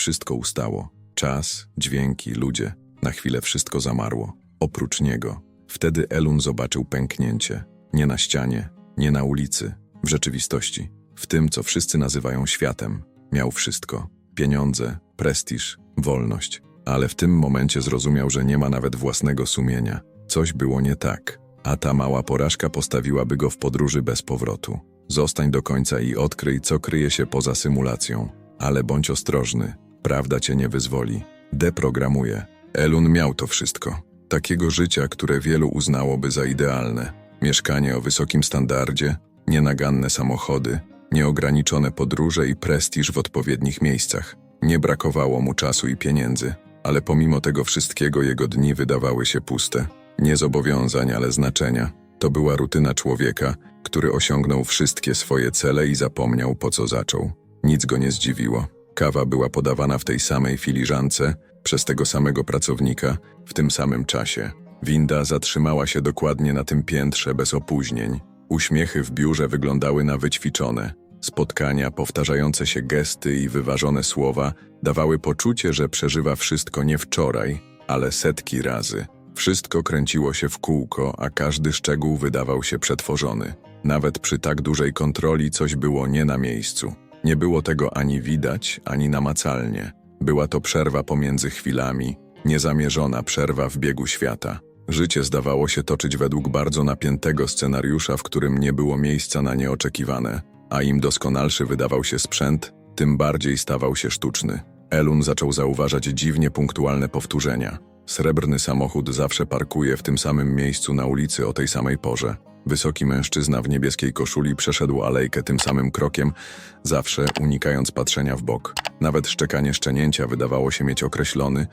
Wszystko ustało. Czas, dźwięki, ludzie. Na chwilę wszystko zamarło. Oprócz niego. Wtedy Elun zobaczył pęknięcie. Nie na ścianie, nie na ulicy. W rzeczywistości. W tym, co wszyscy nazywają światem. Miał wszystko. Pieniądze, prestiż, wolność. Ale w tym momencie zrozumiał, że nie ma nawet własnego sumienia. Coś było nie tak. A ta mała porażka postawiłaby go w podróży bez powrotu. Zostań do końca i odkryj, co kryje się poza symulacją. Ale bądź ostrożny. Prawda cię nie wyzwoli. Deprogramuje. Elun miał to wszystko. Takiego życia, które wielu uznałoby za idealne. Mieszkanie o wysokim standardzie, nienaganne samochody, nieograniczone podróże i prestiż w odpowiednich miejscach. Nie brakowało mu czasu i pieniędzy, ale pomimo tego wszystkiego jego dni wydawały się puste. Nie zobowiązań, ale znaczenia. To była rutyna człowieka, który osiągnął wszystkie swoje cele i zapomniał po co zaczął. Nic go nie zdziwiło. Kawa była podawana w tej samej filiżance, przez tego samego pracownika, w tym samym czasie. Winda zatrzymała się dokładnie na tym piętrze bez opóźnień. Uśmiechy w biurze wyglądały na wyćwiczone. Spotkania, powtarzające się gesty i wyważone słowa dawały poczucie, że przeżywa wszystko nie wczoraj, ale setki razy. Wszystko kręciło się w kółko, a każdy szczegół wydawał się przetworzony. Nawet przy tak dużej kontroli coś było nie na miejscu. Nie było tego ani widać, ani namacalnie. Była to przerwa pomiędzy chwilami, niezamierzona przerwa w biegu świata. Życie zdawało się toczyć według bardzo napiętego scenariusza, w którym nie było miejsca na nieoczekiwane, a im doskonalszy wydawał się sprzęt, tym bardziej stawał się sztuczny. Elun zaczął zauważać dziwnie punktualne powtórzenia. Srebrny samochód zawsze parkuje w tym samym miejscu na ulicy o tej samej porze. Wysoki mężczyzna w niebieskiej koszuli przeszedł alejkę tym samym krokiem, zawsze unikając patrzenia w bok. Nawet szczekanie szczenięcia wydawało się mieć określony,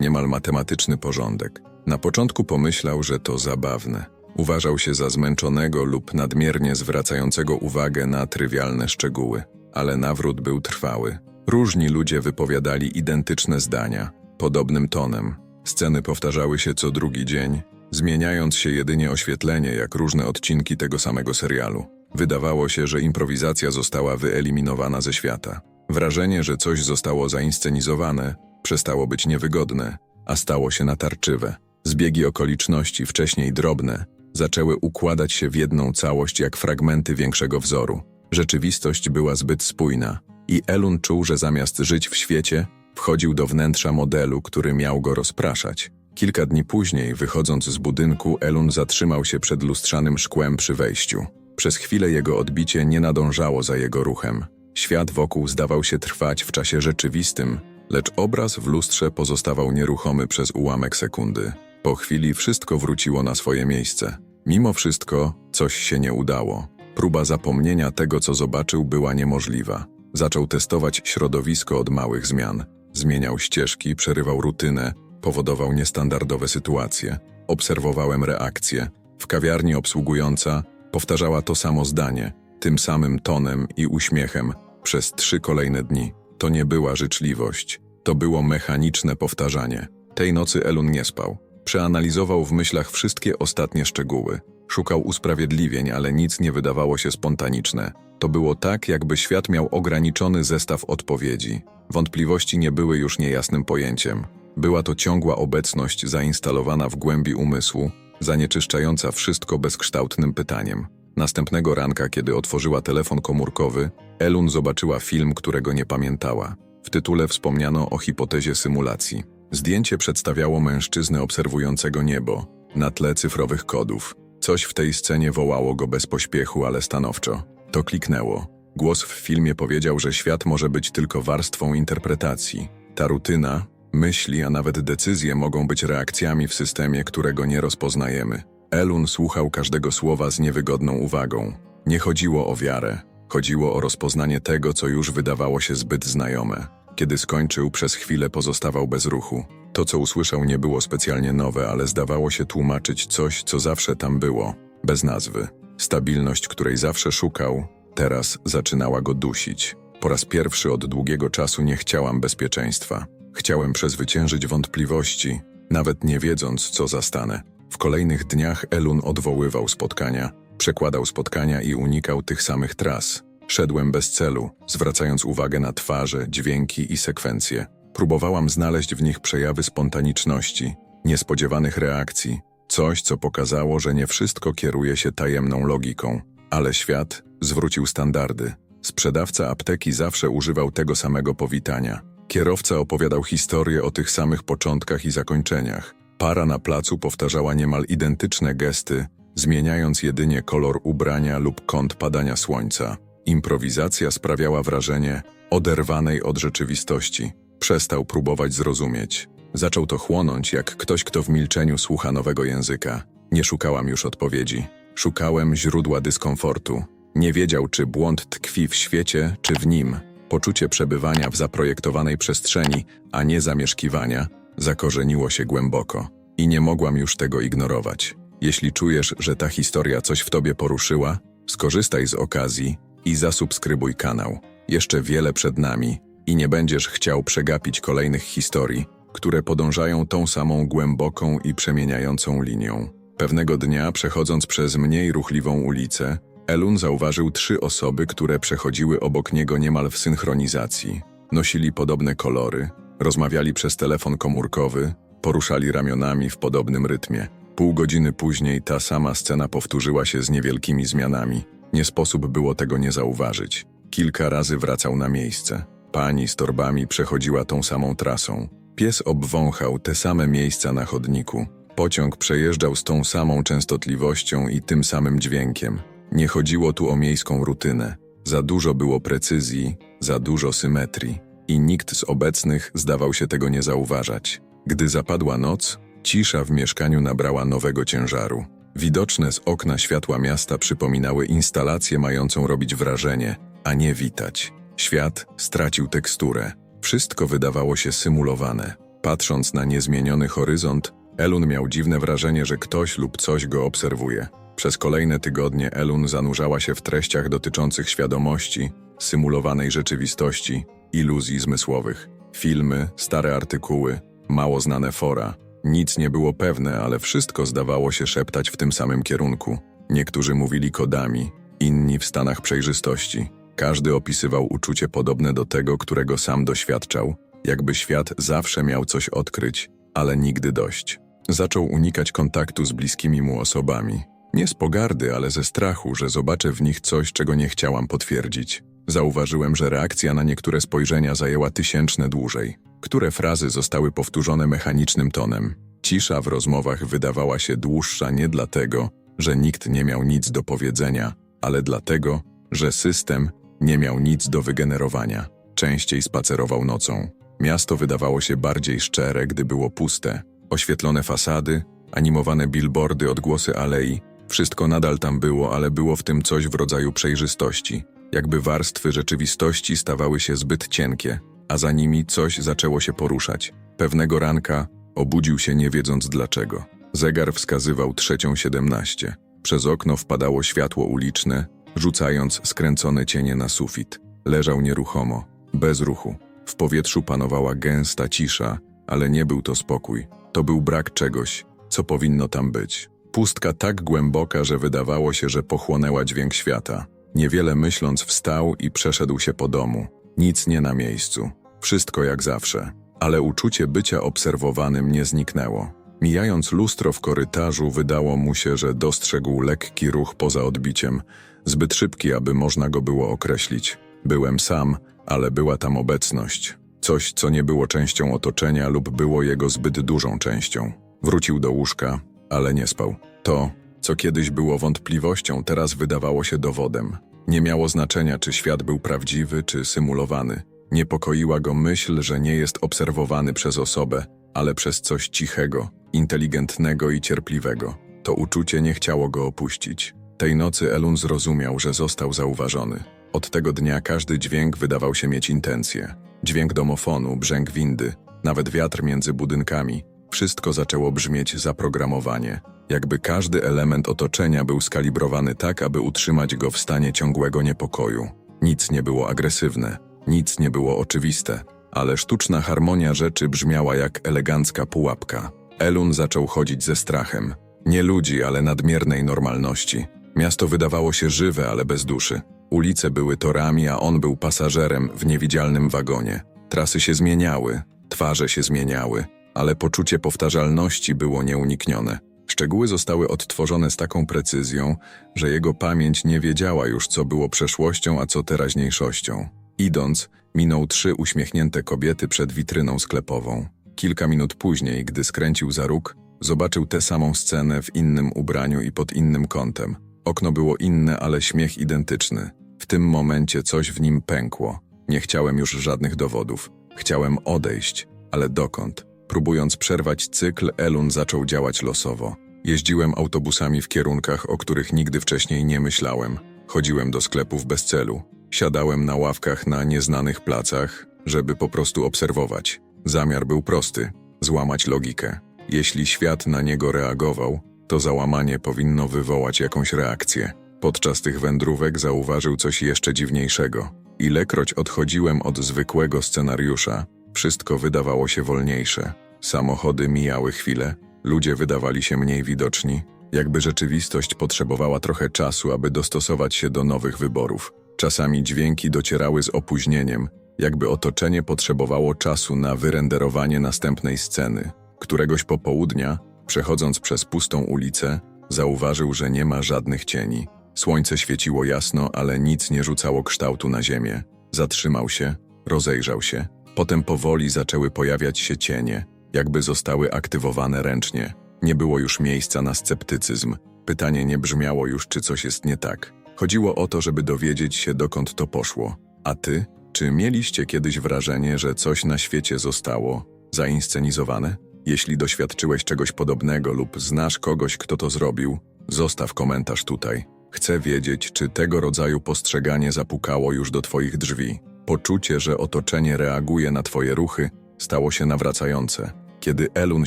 niemal matematyczny porządek. Na początku pomyślał, że to zabawne. Uważał się za zmęczonego lub nadmiernie zwracającego uwagę na trywialne szczegóły, ale nawrót był trwały. Różni ludzie wypowiadali identyczne zdania, podobnym tonem. Sceny powtarzały się co drugi dzień, zmieniając się jedynie oświetlenie jak różne odcinki tego samego serialu. Wydawało się, że improwizacja została wyeliminowana ze świata. Wrażenie, że coś zostało zainscenizowane, przestało być niewygodne, a stało się natarczywe. Zbiegi okoliczności, wcześniej drobne, zaczęły układać się w jedną całość jak fragmenty większego wzoru. Rzeczywistość była zbyt spójna i Elun czuł, że zamiast żyć w świecie, wchodził do wnętrza modelu, który miał go rozpraszać. Kilka dni później, wychodząc z budynku, Elun zatrzymał się przed lustrzanym szkłem przy wejściu. Przez chwilę jego odbicie nie nadążało za jego ruchem. Świat wokół zdawał się trwać w czasie rzeczywistym, lecz obraz w lustrze pozostawał nieruchomy przez ułamek sekundy. Po chwili wszystko wróciło na swoje miejsce. Mimo wszystko coś się nie udało. Próba zapomnienia tego, co zobaczył, była niemożliwa. Zaczął testować środowisko od małych zmian. Zmieniał ścieżki, przerywał rutynę, powodował niestandardowe sytuacje. Obserwowałem reakcje. W kawiarni obsługująca powtarzała to samo zdanie, tym samym tonem i uśmiechem przez trzy kolejne dni. To nie była życzliwość, to było mechaniczne powtarzanie. Tej nocy Elun nie spał. Przeanalizował w myślach wszystkie ostatnie szczegóły. Szukał usprawiedliwień, ale nic nie wydawało się spontaniczne. To było tak, jakby świat miał ograniczony zestaw odpowiedzi. Wątpliwości nie były już niejasnym pojęciem. Była to ciągła obecność zainstalowana w głębi umysłu, zanieczyszczająca wszystko bezkształtnym pytaniem. Następnego ranka, kiedy otworzyła telefon komórkowy, Elun zobaczyła film, którego nie pamiętała. W tytule wspomniano o hipotezie symulacji. Zdjęcie przedstawiało mężczyznę obserwującego niebo, na tle cyfrowych kodów. Coś w tej scenie wołało go bez pośpiechu, ale stanowczo. To kliknęło. Głos w filmie powiedział, że świat może być tylko warstwą interpretacji. Ta rutyna, myśli, a nawet decyzje mogą być reakcjami w systemie, którego nie rozpoznajemy. Elun słuchał każdego słowa z niewygodną uwagą. Nie chodziło o wiarę, chodziło o rozpoznanie tego, co już wydawało się zbyt znajome. Kiedy skończył, przez chwilę pozostawał bez ruchu. To, co usłyszał, nie było specjalnie nowe, ale zdawało się tłumaczyć coś, co zawsze tam było, bez nazwy. Stabilność, której zawsze szukał, teraz zaczynała go dusić. Po raz pierwszy od długiego czasu nie chciałam bezpieczeństwa. Chciałem przezwyciężyć wątpliwości, nawet nie wiedząc, co zastanę. W kolejnych dniach Elun odwoływał spotkania, przekładał spotkania i unikał tych samych tras. Szedłem bez celu, zwracając uwagę na twarze, dźwięki i sekwencje. Próbowałam znaleźć w nich przejawy spontaniczności, niespodziewanych reakcji, coś, co pokazało, że nie wszystko kieruje się tajemną logiką. Ale świat zwrócił standardy. Sprzedawca apteki zawsze używał tego samego powitania. Kierowca opowiadał historię o tych samych początkach i zakończeniach. Para na placu powtarzała niemal identyczne gesty, zmieniając jedynie kolor ubrania lub kąt padania słońca. Improwizacja sprawiała wrażenie oderwanej od rzeczywistości. Przestał próbować zrozumieć. Zaczął to chłonąć jak ktoś, kto w milczeniu słucha nowego języka. Nie szukałam już odpowiedzi. Szukałem źródła dyskomfortu. Nie wiedział, czy błąd tkwi w świecie, czy w nim. Poczucie przebywania w zaprojektowanej przestrzeni, a nie zamieszkiwania, zakorzeniło się głęboko. I nie mogłam już tego ignorować. Jeśli czujesz, że ta historia coś w tobie poruszyła, skorzystaj z okazji i zasubskrybuj kanał. Jeszcze wiele przed nami i nie będziesz chciał przegapić kolejnych historii, które podążają tą samą głęboką i przemieniającą linią. Pewnego dnia, przechodząc przez mniej ruchliwą ulicę, Elun zauważył trzy osoby, które przechodziły obok niego niemal w synchronizacji. Nosili podobne kolory, rozmawiali przez telefon komórkowy, poruszali ramionami w podobnym rytmie. Pół godziny później ta sama scena powtórzyła się z niewielkimi zmianami. Nie sposób było tego nie zauważyć. Kilka razy wracał na miejsce. Pani z torbami przechodziła tą samą trasą. Pies obwąchał te same miejsca na chodniku. Pociąg przejeżdżał z tą samą częstotliwością i tym samym dźwiękiem. Nie chodziło tu o miejską rutynę. Za dużo było precyzji, za dużo symetrii. I nikt z obecnych zdawał się tego nie zauważać. Gdy zapadła noc, cisza w mieszkaniu nabrała nowego ciężaru. Widoczne z okna światła miasta przypominały instalację mającą robić wrażenie, a nie witać. Świat stracił teksturę. Wszystko wydawało się symulowane. Patrząc na niezmieniony horyzont, Elun miał dziwne wrażenie, że ktoś lub coś go obserwuje. Przez kolejne tygodnie Elun zanurzała się w treściach dotyczących świadomości, symulowanej rzeczywistości, iluzji zmysłowych. Filmy, stare artykuły, mało znane fora. Nic nie było pewne, ale wszystko zdawało się szeptać w tym samym kierunku. Niektórzy mówili kodami, inni w stanach przejrzystości. Każdy opisywał uczucie podobne do tego, którego sam doświadczał, jakby świat zawsze miał coś odkryć, ale nigdy dość. Zaczął unikać kontaktu z bliskimi mu osobami. Nie z pogardy, ale ze strachu, że zobaczę w nich coś, czego nie chciałam potwierdzić. Zauważyłem, że reakcja na niektóre spojrzenia zajęła tysięczne dłużej. Które frazy zostały powtórzone mechanicznym tonem. Cisza w rozmowach wydawała się dłuższa nie dlatego, że nikt nie miał nic do powiedzenia, ale dlatego, że system nie miał nic do wygenerowania. Częściej spacerował nocą. Miasto wydawało się bardziej szczere, gdy było puste. Oświetlone fasady, animowane billboardy, odgłosy alei. Wszystko nadal tam było, ale było w tym coś w rodzaju przejrzystości. Jakby warstwy rzeczywistości stawały się zbyt cienkie, a za nimi coś zaczęło się poruszać. Pewnego ranka obudził się nie wiedząc dlaczego. Zegar wskazywał trzecią siedemnaście. Przez okno wpadało światło uliczne, rzucając skręcone cienie na sufit. Leżał nieruchomo, bez ruchu. W powietrzu panowała gęsta cisza, ale nie był to spokój. To był brak czegoś, co powinno tam być. Pustka tak głęboka, że wydawało się, że pochłonęła dźwięk świata. Niewiele myśląc wstał i przeszedł się po domu. Nic nie na miejscu. Wszystko jak zawsze. Ale uczucie bycia obserwowanym nie zniknęło. Mijając lustro w korytarzu, wydało mu się, że dostrzegł lekki ruch poza odbiciem, zbyt szybki, aby można go było określić. Byłem sam, ale była tam obecność. Coś, co nie było częścią otoczenia lub było jego zbyt dużą częścią. Wrócił do łóżka, ale nie spał. To, co kiedyś było wątpliwością, teraz wydawało się dowodem. Nie miało znaczenia, czy świat był prawdziwy, czy symulowany. Niepokoiła go myśl, że nie jest obserwowany przez osobę, ale przez coś cichego, inteligentnego i cierpliwego. To uczucie nie chciało go opuścić. Tej nocy Elun zrozumiał, że został zauważony. Od tego dnia każdy dźwięk wydawał się mieć intencję. Dźwięk domofonu, brzęk windy, nawet wiatr między budynkami. Wszystko zaczęło brzmieć zaprogramowanie. Jakby każdy element otoczenia był skalibrowany tak, aby utrzymać go w stanie ciągłego niepokoju. Nic nie było agresywne, nic nie było oczywiste, ale sztuczna harmonia rzeczy brzmiała jak elegancka pułapka. Elun zaczął chodzić ze strachem. Nie ludzi, ale nadmiernej normalności. Miasto wydawało się żywe, ale bez duszy. Ulice były torami, a on był pasażerem w niewidzialnym wagonie. Trasy się zmieniały, twarze się zmieniały, ale poczucie powtarzalności było nieuniknione. Szczegóły zostały odtworzone z taką precyzją, że jego pamięć nie wiedziała już, co było przeszłością, a co teraźniejszością. Idąc, minął trzy uśmiechnięte kobiety przed witryną sklepową. Kilka minut później, gdy skręcił za róg, zobaczył tę samą scenę w innym ubraniu i pod innym kątem. Okno było inne, ale śmiech identyczny. W tym momencie coś w nim pękło. Nie chciałem już żadnych dowodów. Chciałem odejść, ale dokąd? Próbując przerwać cykl, Elun zaczął działać losowo. Jeździłem autobusami w kierunkach, o których nigdy wcześniej nie myślałem. Chodziłem do sklepów bez celu. Siadałem na ławkach na nieznanych placach, żeby po prostu obserwować. Zamiar był prosty złamać logikę. Jeśli świat na niego reagował, to załamanie powinno wywołać jakąś reakcję. Podczas tych wędrówek zauważył coś jeszcze dziwniejszego. Ilekroć odchodziłem od zwykłego scenariusza, wszystko wydawało się wolniejsze. Samochody mijały chwilę, ludzie wydawali się mniej widoczni, jakby rzeczywistość potrzebowała trochę czasu, aby dostosować się do nowych wyborów. Czasami dźwięki docierały z opóźnieniem, jakby otoczenie potrzebowało czasu na wyrenderowanie następnej sceny. Któregoś popołudnia, przechodząc przez pustą ulicę, zauważył, że nie ma żadnych cieni. Słońce świeciło jasno, ale nic nie rzucało kształtu na ziemię. Zatrzymał się, rozejrzał się. Potem powoli zaczęły pojawiać się cienie, jakby zostały aktywowane ręcznie. Nie było już miejsca na sceptycyzm. Pytanie nie brzmiało już, czy coś jest nie tak. Chodziło o to, żeby dowiedzieć się, dokąd to poszło. A ty? Czy mieliście kiedyś wrażenie, że coś na świecie zostało zainscenizowane? Jeśli doświadczyłeś czegoś podobnego lub znasz kogoś, kto to zrobił, zostaw komentarz tutaj. Chcę wiedzieć, czy tego rodzaju postrzeganie zapukało już do Twoich drzwi. Poczucie, że otoczenie reaguje na Twoje ruchy, stało się nawracające. Kiedy Elun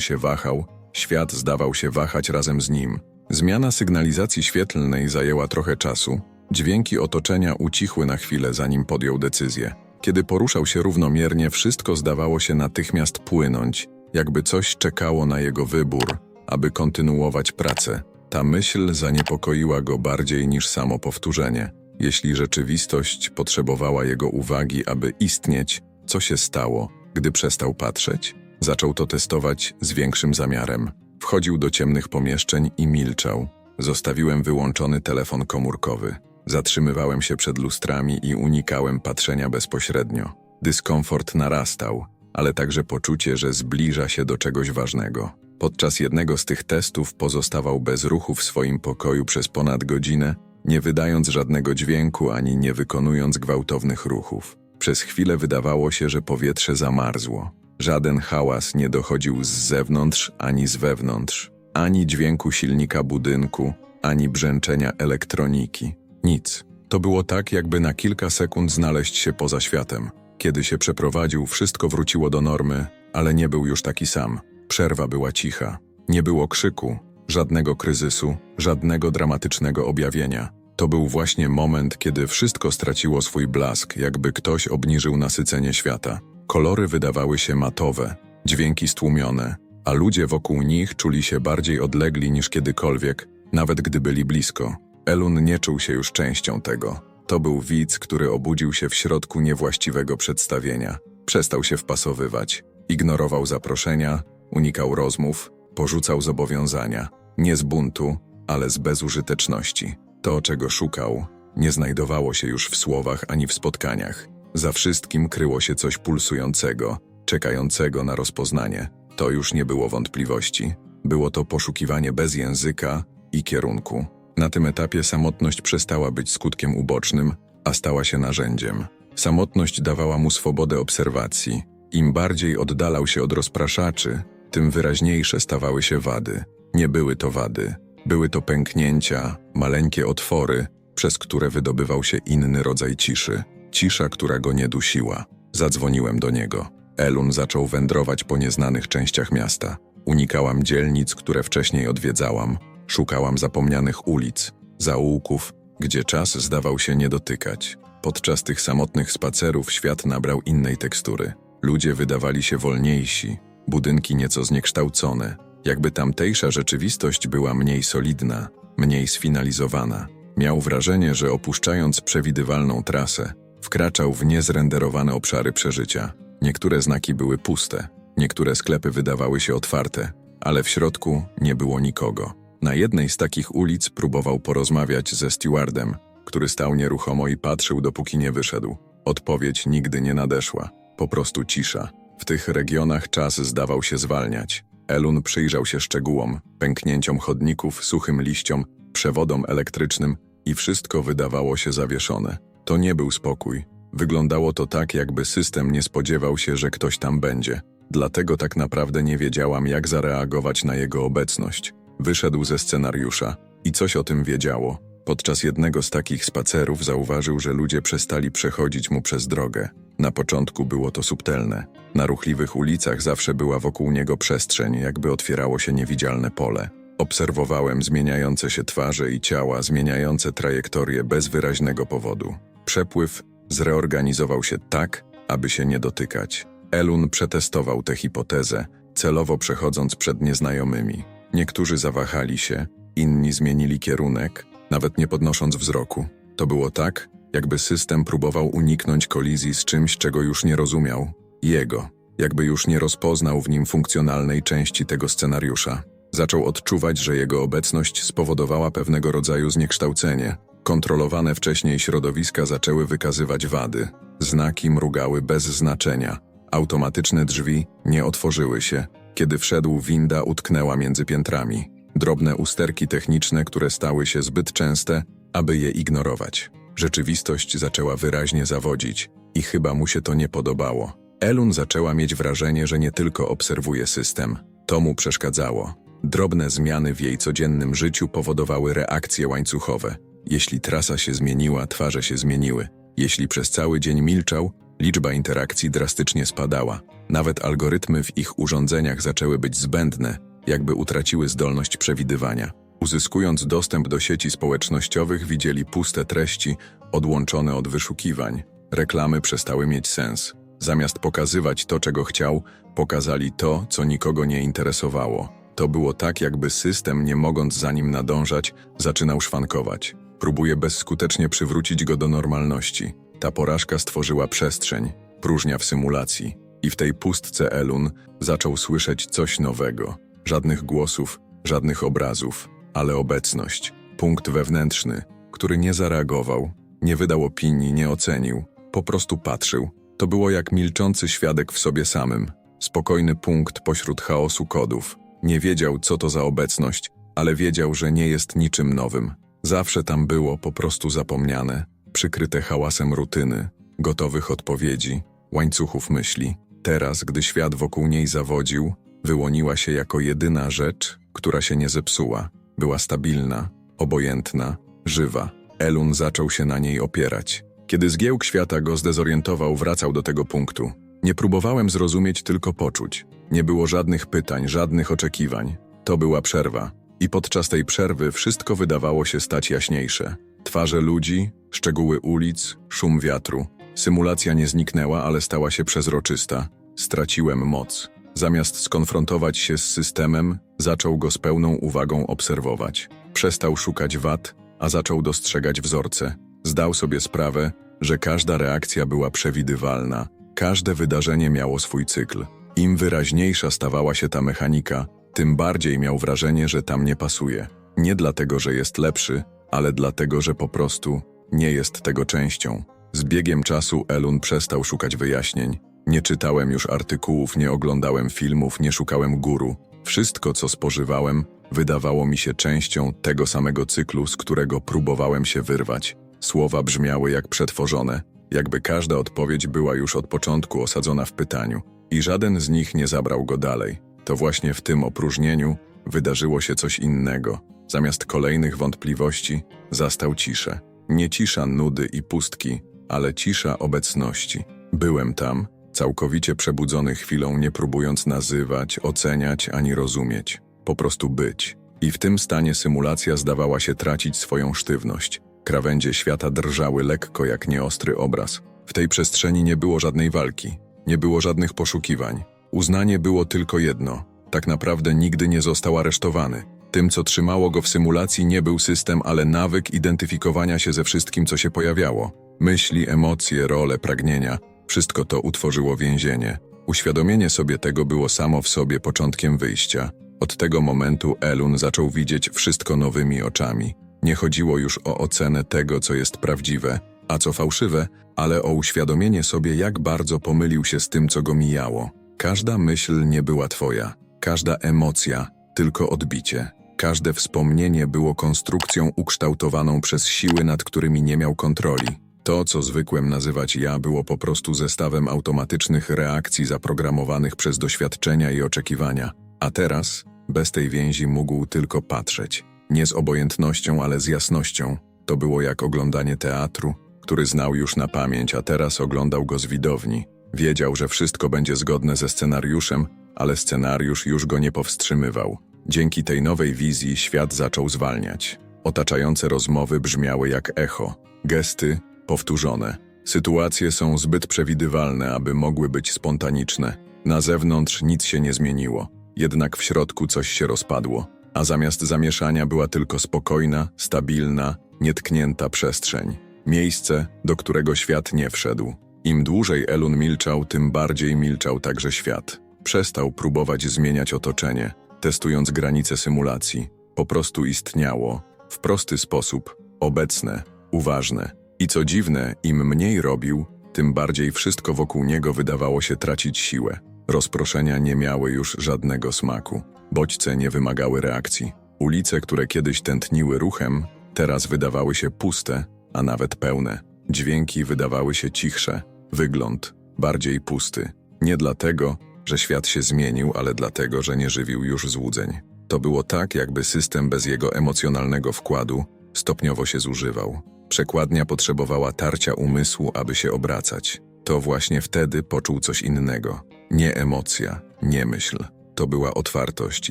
się wahał, świat zdawał się wahać razem z nim. Zmiana sygnalizacji świetlnej zajęła trochę czasu. Dźwięki otoczenia ucichły na chwilę, zanim podjął decyzję. Kiedy poruszał się równomiernie, wszystko zdawało się natychmiast płynąć, jakby coś czekało na jego wybór, aby kontynuować pracę. Ta myśl zaniepokoiła go bardziej niż samo powtórzenie. Jeśli rzeczywistość potrzebowała jego uwagi, aby istnieć, co się stało, gdy przestał patrzeć? Zaczął to testować z większym zamiarem. Wchodził do ciemnych pomieszczeń i milczał. Zostawiłem wyłączony telefon komórkowy. Zatrzymywałem się przed lustrami i unikałem patrzenia bezpośrednio. Dyskomfort narastał, ale także poczucie, że zbliża się do czegoś ważnego. Podczas jednego z tych testów pozostawał bez ruchu w swoim pokoju przez ponad godzinę, nie wydając żadnego dźwięku ani nie wykonując gwałtownych ruchów. Przez chwilę wydawało się, że powietrze zamarzło. Żaden hałas nie dochodził z zewnątrz ani z wewnątrz, ani dźwięku silnika budynku, ani brzęczenia elektroniki. Nic. To było tak, jakby na kilka sekund znaleźć się poza światem. Kiedy się przeprowadził, wszystko wróciło do normy, ale nie był już taki sam. Przerwa była cicha. Nie było krzyku, żadnego kryzysu, żadnego dramatycznego objawienia. To był właśnie moment, kiedy wszystko straciło swój blask, jakby ktoś obniżył nasycenie świata. Kolory wydawały się matowe, dźwięki stłumione, a ludzie wokół nich czuli się bardziej odlegli niż kiedykolwiek, nawet gdy byli blisko. Elun nie czuł się już częścią tego. To był widz, który obudził się w środku niewłaściwego przedstawienia. Przestał się wpasowywać, ignorował zaproszenia, unikał rozmów, porzucał zobowiązania. Nie z buntu, ale z bezużyteczności. To, czego szukał, nie znajdowało się już w słowach ani w spotkaniach. Za wszystkim kryło się coś pulsującego, czekającego na rozpoznanie. To już nie było wątpliwości. Było to poszukiwanie bez języka i kierunku. Na tym etapie samotność przestała być skutkiem ubocznym, a stała się narzędziem. Samotność dawała mu swobodę obserwacji. Im bardziej oddalał się od rozpraszaczy, tym wyraźniejsze stawały się wady. Nie były to wady, były to pęknięcia, maleńkie otwory, przez które wydobywał się inny rodzaj ciszy. Cisza, która go nie dusiła. Zadzwoniłem do niego. Elun zaczął wędrować po nieznanych częściach miasta. Unikałam dzielnic, które wcześniej odwiedzałam. Szukałam zapomnianych ulic, zaułków, gdzie czas zdawał się nie dotykać. Podczas tych samotnych spacerów świat nabrał innej tekstury. Ludzie wydawali się wolniejsi, budynki nieco zniekształcone, jakby tamtejsza rzeczywistość była mniej solidna, mniej sfinalizowana. Miał wrażenie, że opuszczając przewidywalną trasę, wkraczał w niezrenderowane obszary przeżycia. Niektóre znaki były puste, niektóre sklepy wydawały się otwarte, ale w środku nie było nikogo. Na jednej z takich ulic próbował porozmawiać ze stewardem, który stał nieruchomo i patrzył, dopóki nie wyszedł. Odpowiedź nigdy nie nadeszła. Po prostu cisza. W tych regionach czas zdawał się zwalniać. Elun przyjrzał się szczegółom, pęknięciom chodników, suchym liściom, przewodom elektrycznym i wszystko wydawało się zawieszone. To nie był spokój. Wyglądało to tak, jakby system nie spodziewał się, że ktoś tam będzie. Dlatego tak naprawdę nie wiedziałam, jak zareagować na jego obecność. Wyszedł ze scenariusza i coś o tym wiedziało. Podczas jednego z takich spacerów zauważył, że ludzie przestali przechodzić mu przez drogę. Na początku było to subtelne. Na ruchliwych ulicach zawsze była wokół niego przestrzeń, jakby otwierało się niewidzialne pole. Obserwowałem zmieniające się twarze i ciała, zmieniające trajektorię bez wyraźnego powodu. Przepływ zreorganizował się tak, aby się nie dotykać. Elun przetestował tę hipotezę, celowo przechodząc przed nieznajomymi. Niektórzy zawahali się, inni zmienili kierunek, nawet nie podnosząc wzroku. To było tak, jakby system próbował uniknąć kolizji z czymś, czego już nie rozumiał. Jego, jakby już nie rozpoznał w nim funkcjonalnej części tego scenariusza. Zaczął odczuwać, że jego obecność spowodowała pewnego rodzaju zniekształcenie. Kontrolowane wcześniej środowiska zaczęły wykazywać wady. Znaki mrugały bez znaczenia. Automatyczne drzwi nie otworzyły się. Kiedy wszedł, winda utknęła między piętrami. Drobne usterki techniczne, które stały się zbyt częste, aby je ignorować. Rzeczywistość zaczęła wyraźnie zawodzić i chyba mu się to nie podobało. Elun zaczęła mieć wrażenie, że nie tylko obserwuje system. To mu przeszkadzało. Drobne zmiany w jej codziennym życiu powodowały reakcje łańcuchowe. Jeśli trasa się zmieniła, twarze się zmieniły. Jeśli przez cały dzień milczał, liczba interakcji drastycznie spadała. Nawet algorytmy w ich urządzeniach zaczęły być zbędne, jakby utraciły zdolność przewidywania. Uzyskując dostęp do sieci społecznościowych, widzieli puste treści, odłączone od wyszukiwań. Reklamy przestały mieć sens. Zamiast pokazywać to, czego chciał, pokazali to, co nikogo nie interesowało. To było tak, jakby system, nie mogąc za nim nadążać, zaczynał szwankować. Próbuje bezskutecznie przywrócić go do normalności. Ta porażka stworzyła przestrzeń, próżnia w symulacji. I w tej pustce Elun zaczął słyszeć coś nowego. Żadnych głosów, żadnych obrazów, ale obecność. Punkt wewnętrzny, który nie zareagował, nie wydał opinii, nie ocenił, po prostu patrzył. To było jak milczący świadek w sobie samym. Spokojny punkt pośród chaosu kodów. Nie wiedział, co to za obecność, ale wiedział, że nie jest niczym nowym. Zawsze tam było po prostu zapomniane, przykryte hałasem rutyny, gotowych odpowiedzi, łańcuchów myśli. Teraz, gdy świat wokół niej zawodził, wyłoniła się jako jedyna rzecz, która się nie zepsuła. Była stabilna, obojętna, żywa. Elun zaczął się na niej opierać. Kiedy zgiełk świata go zdezorientował, wracał do tego punktu. Nie próbowałem zrozumieć, tylko poczuć. Nie było żadnych pytań, żadnych oczekiwań. To była przerwa. I podczas tej przerwy wszystko wydawało się stać jaśniejsze. Twarze ludzi, szczegóły ulic, szum wiatru. Symulacja nie zniknęła, ale stała się przezroczysta. Straciłem moc. Zamiast skonfrontować się z systemem, zaczął go z pełną uwagą obserwować. Przestał szukać wad, a zaczął dostrzegać wzorce. Zdał sobie sprawę, że każda reakcja była przewidywalna, każde wydarzenie miało swój cykl. Im wyraźniejsza stawała się ta mechanika, tym bardziej miał wrażenie, że tam nie pasuje. Nie dlatego, że jest lepszy, ale dlatego, że po prostu nie jest tego częścią. Z biegiem czasu Elun przestał szukać wyjaśnień. Nie czytałem już artykułów, nie oglądałem filmów, nie szukałem guru. Wszystko, co spożywałem, wydawało mi się częścią tego samego cyklu, z którego próbowałem się wyrwać. Słowa brzmiały jak przetworzone, jakby każda odpowiedź była już od początku osadzona w pytaniu, i żaden z nich nie zabrał go dalej. To właśnie w tym opróżnieniu wydarzyło się coś innego. Zamiast kolejnych wątpliwości zastał ciszę. Nie cisza nudy i pustki, ale cisza obecności. Byłem tam, całkowicie przebudzony chwilą, nie próbując nazywać, oceniać ani rozumieć. Po prostu być. I w tym stanie symulacja zdawała się tracić swoją sztywność. Krawędzie świata drżały lekko jak nieostry obraz. W tej przestrzeni nie było żadnej walki, nie było żadnych poszukiwań. Uznanie było tylko jedno. Tak naprawdę nigdy nie został aresztowany. Tym, co trzymało go w symulacji, nie był system, ale nawyk identyfikowania się ze wszystkim, co się pojawiało. Myśli, emocje, role, pragnienia wszystko to utworzyło więzienie. Uświadomienie sobie tego było samo w sobie początkiem wyjścia. Od tego momentu Elun zaczął widzieć wszystko nowymi oczami. Nie chodziło już o ocenę tego, co jest prawdziwe, a co fałszywe, ale o uświadomienie sobie, jak bardzo pomylił się z tym, co go mijało. Każda myśl nie była twoja, każda emocja tylko odbicie. Każde wspomnienie było konstrukcją ukształtowaną przez siły, nad którymi nie miał kontroli. To, co zwykłem nazywać ja, było po prostu zestawem automatycznych reakcji zaprogramowanych przez doświadczenia i oczekiwania. A teraz, bez tej więzi, mógł tylko patrzeć. Nie z obojętnością, ale z jasnością. To było jak oglądanie teatru, który znał już na pamięć, a teraz oglądał go z widowni. Wiedział, że wszystko będzie zgodne ze scenariuszem, ale scenariusz już go nie powstrzymywał. Dzięki tej nowej wizji świat zaczął zwalniać. Otaczające rozmowy brzmiały jak echo, gesty powtórzone. Sytuacje są zbyt przewidywalne, aby mogły być spontaniczne. Na zewnątrz nic się nie zmieniło, jednak w środku coś się rozpadło, a zamiast zamieszania była tylko spokojna, stabilna, nietknięta przestrzeń. Miejsce, do którego świat nie wszedł. Im dłużej Elun milczał, tym bardziej milczał także świat. Przestał próbować zmieniać otoczenie, testując granice symulacji. Po prostu istniało, w prosty sposób, obecne, uważne. I co dziwne, im mniej robił, tym bardziej wszystko wokół niego wydawało się tracić siłę. Rozproszenia nie miały już żadnego smaku. Bodźce nie wymagały reakcji. Ulice, które kiedyś tętniły ruchem, teraz wydawały się puste, a nawet pełne. Dźwięki wydawały się cichsze, wygląd bardziej pusty. Nie dlatego, że świat się zmienił, ale dlatego, że nie żywił już złudzeń. To było tak, jakby system bez jego emocjonalnego wkładu stopniowo się zużywał. Przekładnia potrzebowała tarcia umysłu, aby się obracać. To właśnie wtedy poczuł coś innego. Nie emocja, nie myśl. To była otwartość,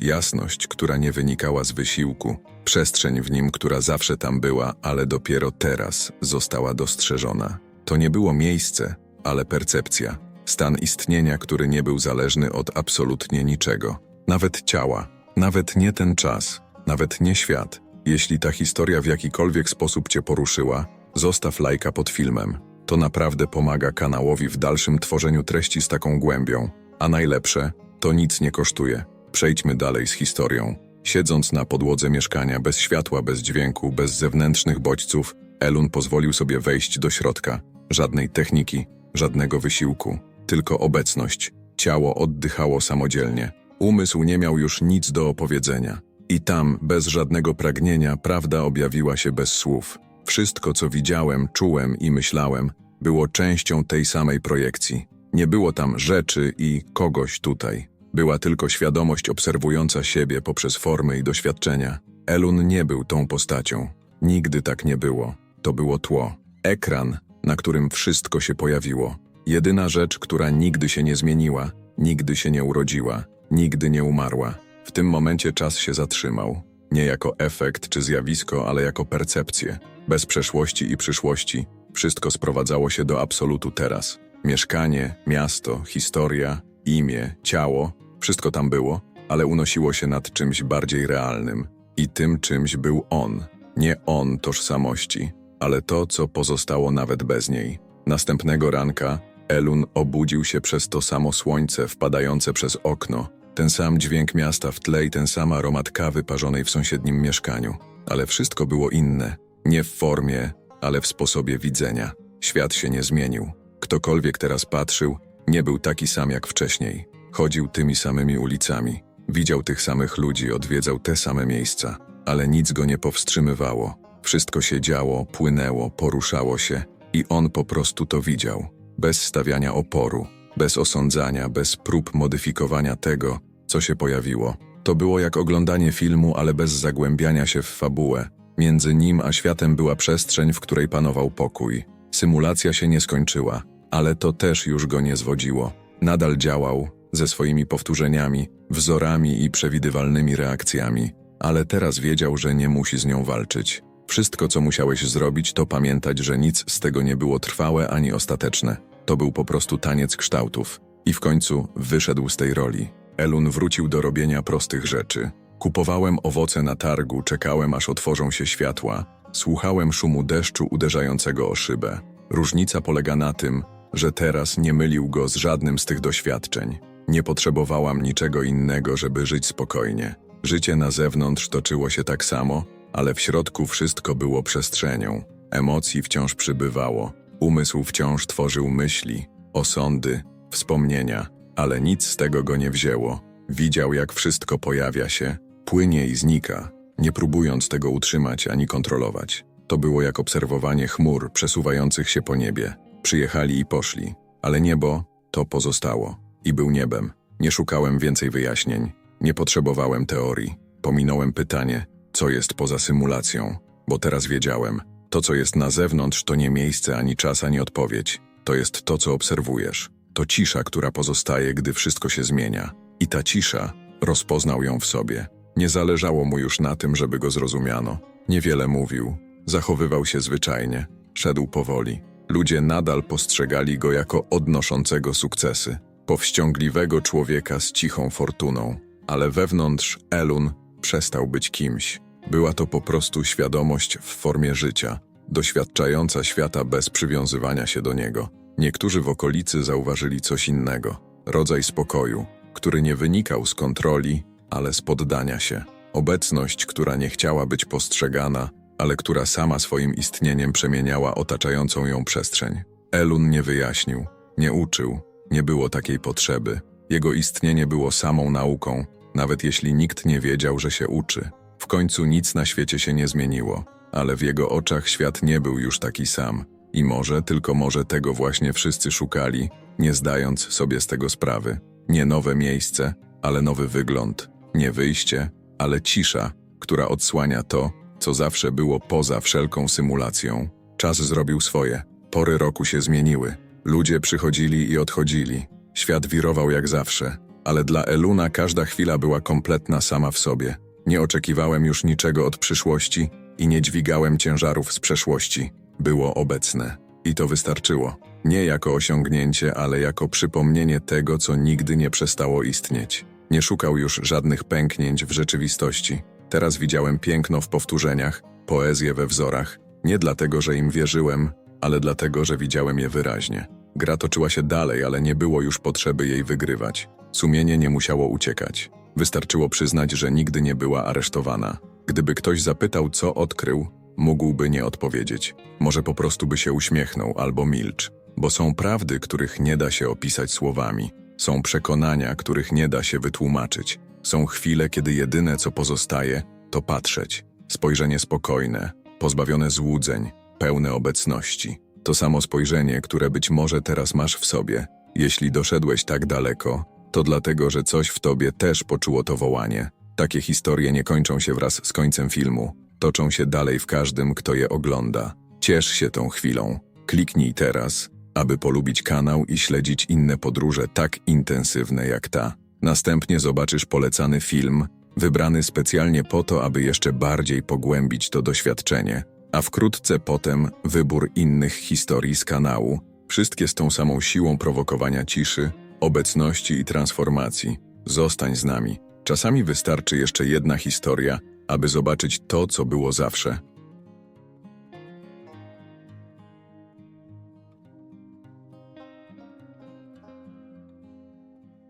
jasność, która nie wynikała z wysiłku, przestrzeń w nim, która zawsze tam była, ale dopiero teraz została dostrzeżona. To nie było miejsce, ale percepcja, stan istnienia, który nie był zależny od absolutnie niczego. Nawet ciała, nawet nie ten czas, nawet nie świat. Jeśli ta historia w jakikolwiek sposób cię poruszyła, zostaw lajka pod filmem. To naprawdę pomaga kanałowi w dalszym tworzeniu treści z taką głębią. A najlepsze, to nic nie kosztuje. Przejdźmy dalej z historią. Siedząc na podłodze mieszkania, bez światła, bez dźwięku, bez zewnętrznych bodźców, Elun pozwolił sobie wejść do środka. Żadnej techniki, żadnego wysiłku, tylko obecność. Ciało oddychało samodzielnie. Umysł nie miał już nic do opowiedzenia. I tam, bez żadnego pragnienia, prawda objawiła się bez słów. Wszystko, co widziałem, czułem i myślałem, było częścią tej samej projekcji. Nie było tam rzeczy i kogoś tutaj. Była tylko świadomość obserwująca siebie poprzez formy i doświadczenia. Elun nie był tą postacią. Nigdy tak nie było. To było tło. Ekran, na którym wszystko się pojawiło. Jedyna rzecz, która nigdy się nie zmieniła, nigdy się nie urodziła, nigdy nie umarła. W tym momencie czas się zatrzymał. Nie jako efekt czy zjawisko, ale jako percepcję. Bez przeszłości i przyszłości. Wszystko sprowadzało się do absolutu teraz. Mieszkanie, miasto, historia, imię, ciało wszystko tam było, ale unosiło się nad czymś bardziej realnym. I tym czymś był on. Nie on tożsamości, ale to, co pozostało nawet bez niej. Następnego ranka Elun obudził się przez to samo słońce wpadające przez okno, ten sam dźwięk miasta w tle i ten sam aromat kawy parzonej w sąsiednim mieszkaniu. Ale wszystko było inne. Nie w formie, ale w sposobie widzenia. Świat się nie zmienił. Ktokolwiek teraz patrzył, nie był taki sam jak wcześniej. Chodził tymi samymi ulicami, widział tych samych ludzi, odwiedzał te same miejsca, ale nic go nie powstrzymywało. Wszystko się działo, płynęło, poruszało się i on po prostu to widział. Bez stawiania oporu, bez osądzania, bez prób modyfikowania tego, co się pojawiło. To było jak oglądanie filmu, ale bez zagłębiania się w fabułę. Między nim a światem była przestrzeń, w której panował pokój. Symulacja się nie skończyła, ale to też już go nie zwodziło. Nadal działał, ze swoimi powtórzeniami, wzorami i przewidywalnymi reakcjami, ale teraz wiedział, że nie musi z nią walczyć. Wszystko, co musiałeś zrobić, to pamiętać, że nic z tego nie było trwałe ani ostateczne. To był po prostu taniec kształtów. I w końcu wyszedł z tej roli. Elun wrócił do robienia prostych rzeczy. Kupowałem owoce na targu, czekałem aż otworzą się światła, słuchałem szumu deszczu uderzającego o szybę. Różnica polega na tym, że teraz nie mylił go z żadnym z tych doświadczeń. Nie potrzebowałam niczego innego, żeby żyć spokojnie. Życie na zewnątrz toczyło się tak samo, ale w środku wszystko było przestrzenią. Emocji wciąż przybywało, umysł wciąż tworzył myśli, osądy, wspomnienia, ale nic z tego go nie wzięło. Widział, jak wszystko pojawia się, płynie i znika, nie próbując tego utrzymać ani kontrolować. To było jak obserwowanie chmur przesuwających się po niebie. Przyjechali i poszli, ale niebo to pozostało i był niebem. Nie szukałem więcej wyjaśnień, nie potrzebowałem teorii. Pominąłem pytanie, co jest poza symulacją, bo teraz wiedziałem, to co jest na zewnątrz to nie miejsce ani czas, ani odpowiedź. To jest to, co obserwujesz. To cisza, która pozostaje, gdy wszystko się zmienia. I ta cisza rozpoznał ją w sobie. Nie zależało mu już na tym, żeby go zrozumiano. Niewiele mówił, zachowywał się zwyczajnie, szedł powoli. Ludzie nadal postrzegali go jako odnoszącego sukcesy, powściągliwego człowieka z cichą fortuną. Ale wewnątrz Elun przestał być kimś. Była to po prostu świadomość w formie życia, doświadczająca świata bez przywiązywania się do niego. Niektórzy w okolicy zauważyli coś innego rodzaj spokoju, który nie wynikał z kontroli, ale z poddania się. Obecność, która nie chciała być postrzegana, ale która sama swoim istnieniem przemieniała otaczającą ją przestrzeń. Elun nie wyjaśnił, nie uczył, nie było takiej potrzeby. Jego istnienie było samą nauką, nawet jeśli nikt nie wiedział, że się uczy. W końcu nic na świecie się nie zmieniło, ale w jego oczach świat nie był już taki sam. I może, tylko może tego właśnie wszyscy szukali, nie zdając sobie z tego sprawy. Nie nowe miejsce, ale nowy wygląd. Nie wyjście, ale cisza, która odsłania to, co zawsze było poza wszelką symulacją. Czas zrobił swoje. Pory roku się zmieniły. Ludzie przychodzili i odchodzili. Świat wirował jak zawsze, ale dla Eluna każda chwila była kompletna sama w sobie. Nie oczekiwałem już niczego od przyszłości i nie dźwigałem ciężarów z przeszłości. Było obecne. I to wystarczyło. Nie jako osiągnięcie, ale jako przypomnienie tego, co nigdy nie przestało istnieć. Nie szukał już żadnych pęknięć w rzeczywistości. Teraz widziałem piękno w powtórzeniach, poezję we wzorach. Nie dlatego, że im wierzyłem, ale dlatego, że widziałem je wyraźnie. Gra toczyła się dalej, ale nie było już potrzeby jej wygrywać. Sumienie nie musiało uciekać. Wystarczyło przyznać, że nigdy nie była aresztowana. Gdyby ktoś zapytał, co odkrył, mógłby nie odpowiedzieć. Może po prostu by się uśmiechnął albo milcz. Bo są prawdy, których nie da się opisać słowami. Są przekonania, których nie da się wytłumaczyć. Są chwile, kiedy jedyne, co pozostaje, to patrzeć. Spojrzenie spokojne, pozbawione złudzeń, pełne obecności. To samo spojrzenie, które być może teraz masz w sobie. Jeśli doszedłeś tak daleko, to dlatego, że coś w tobie też poczuło to wołanie. Takie historie nie kończą się wraz z końcem filmu. Toczą się dalej w każdym, kto je ogląda. Ciesz się tą chwilą. Kliknij teraz, aby polubić kanał i śledzić inne podróże tak intensywne jak ta. Następnie zobaczysz polecany film, wybrany specjalnie po to, aby jeszcze bardziej pogłębić to doświadczenie, a wkrótce potem wybór innych historii z kanału, wszystkie z tą samą siłą prowokowania ciszy, obecności i transformacji. Zostań z nami. Czasami wystarczy jeszcze jedna historia, aby zobaczyć to, co było zawsze.